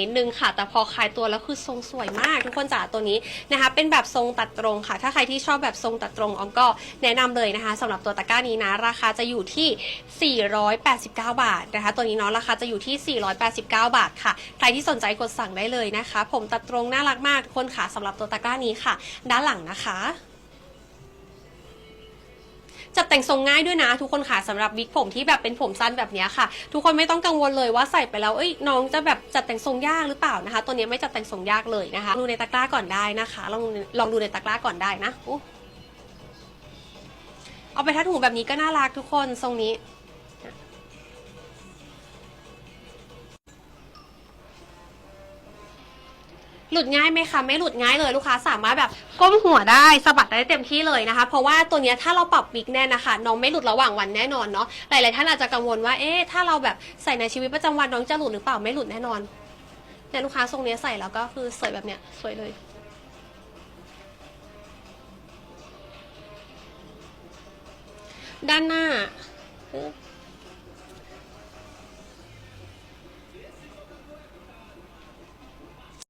นิดนึงค่ะ แต่พอคลายตัวแล้วคือทรงสวยมาก ทุกคนจ๋าตัวนี้นะคะ เป็นแบบทรงตัดตรงค่ะ ถ้าใครที่ชอบแบบทรงตัดตรงออมก็แนะนำเลยนะคะสำหรับตัวตะกร้านี้นะ ราคาจะอยู่ที่ 489 บาทนะคะ ตัวนี้เนาะราคาจะอยู่ที่ 489 บาทค่ะ ใครที่สนใจกดสั่งได้เลยนะคะ ผมตัดตรงน่ารักมากทุกคนค่ะสำหรับตัวตะกร้านี้ค่ะ ด้านหลังนะคะ จัดแต่งทรงง่ายด้วยนะ ทุกคนค่ะสำหรับวิกผมที่แบบเป็นผมสั้นแบบนี้ค่ะ ทุกคนไม่ต้องกังวลเลยว่าใส่ไปแล้วเอ้ยน้องจะแบบจัดแต่งทรงยากหรือเปล่านะคะ ตัวนี้ไม่จัดแต่งทรงยากเลยนะคะดูในตะกร้าก่อนได้นะคะลองลองดูในตะกร้าก่อนได้นะอเอาไปทัดหูแบบนี้ก็น่ารักทุกคนทรงนี้ หลุดง่ายไหมคะไม่หลุดง่ายเลยลูกค้าสามารถแบบก้มหัวได้สะบัดได้เต็มที่เลยนะคะ เพราะว่าตัวเนี้ยถ้าเราปรับวิกแน่นนะคะน้องไม่หลุดระหว่างวันแน่นอนเนาะหลายๆท่านอาจจะกังวลว่าเอ๊ะถ้าเราแบบใส่ในชีวิตประจำวันน้องจะหลุดหรือเปล่าไม่หลุดแน่นอนเนี่ยลูกค้าทรงเนี้ยใส่แล้วก็คือสวยแบบเนี้ยสวยเลย ด้านหน้า